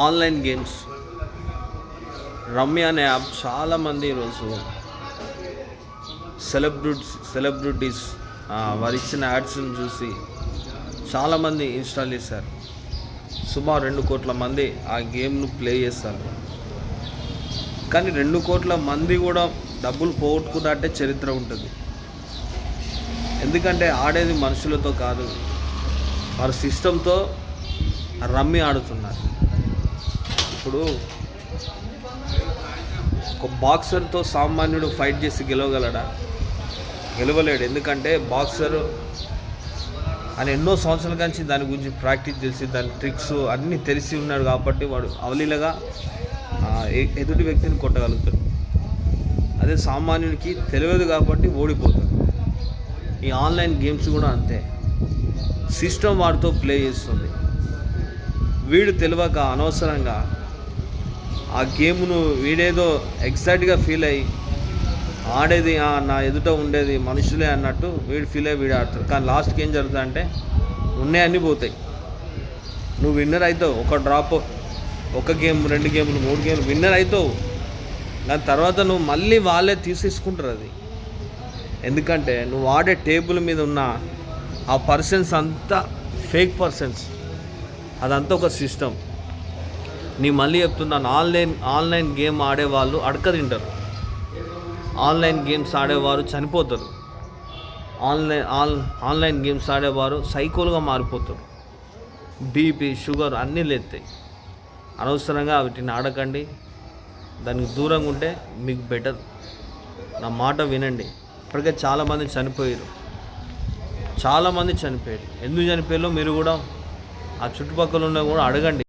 Online games. Ramya అనే app చాలామంది ఈరోజు సెలబ్రిటీస్ సెలబ్రిటీస్ వారు ఇచ్చిన యాడ్స్ని చూసి చాలామంది ఇన్స్టాల్ చేశారు. సుమారు రెండు కోట్ల మంది ఆ గేమ్ను ప్లే చేస్తారు. కానీ రెండు కోట్ల మంది కూడా డబ్బులు పోగొట్టుకున్నట్టే చరిత్ర ఉంటుంది. ఎందుకంటే ఆడేది మనుషులతో కాదు వారి సిస్టంతో రమ్మి ఆడుతున్నారు. ఇప్పుడు ఒక బాక్సర్తో సామాన్యుడు ఫైట్ చేసి గెలవగలడా? గెలవలేడు. ఎందుకంటే బాక్సర్ అని ఎన్నో సంవత్సరాల నుంచి దాని గురించి ప్రాక్టీస్ తెలిసి దాని ట్రిక్స్ అన్నీ తెలిసి ఉన్నాడు కాబట్టి వాడు అవలీలగా ఎదుటి వ్యక్తిని కొట్టగలుగుతాడు. అదే సామాన్యుడికి తెలియదు కాబట్టి ఓడిపోతాడు. ఈ ఆన్లైన్ గేమ్స్ కూడా అంతే. సిస్టమ్ వాడితో ప్లే చేస్తుంది. వీడు తెలియక అనవసరంగా ఆ గేమ్ను వీడేదో ఎగ్జాక్ట్గా ఫీల్ అయ్యి ఆడేది నా ఎదుట ఉండేది మనుషులే అన్నట్టు వీడు ఫీల్ అయ్యి వీడు ఆడతాడు. కానీ లాస్ట్కి ఏం జరుగుతుంది అంటే ఉన్నాయి అన్నీ పోతాయి. నువ్వు విన్నర్ అవుతావు ఒక డ్రాప్ ఒక గేమ్ రెండు గేమ్లు మూడు గేమ్లు విన్నర్ అవుతావు దాని తర్వాత నువ్వు మళ్ళీ వాళ్ళే తీసేసుకుంటారు అది. ఎందుకంటే నువ్వు ఆడే టేబుల్ మీద ఉన్న ఆ పర్సన్స్ అంతా ఫేక్ పర్సన్స్. అదంతా ఒక సిస్టమ్. నీ మళ్ళీ చెప్తున్నాను ఆన్లైన్ ఆన్లైన్ గేమ్ ఆడేవాళ్ళు అడక తింటారు ఆన్లైన్ గేమ్స్ ఆడేవారు చనిపోతారు. ఆన్లైన్ ఆన్ ఆన్లైన్ గేమ్స్ ఆడేవారు సైకోలుగా మారిపోతారు. బీపీ షుగర్ అన్నీ లేస్తాయి అనవసరంగా వీటిని ఆడకండి. దానికి దూరంగా ఉంటే మీకు బెటర్. నా మాట వినండి. ఇప్పటికే చాలామంది చనిపోయారు. చాలామంది చనిపోయారు. ఎందుకు చనిపోయారో మీరు కూడా ఆ చుట్టుపక్కల ఉన్న కూడా అడగండి.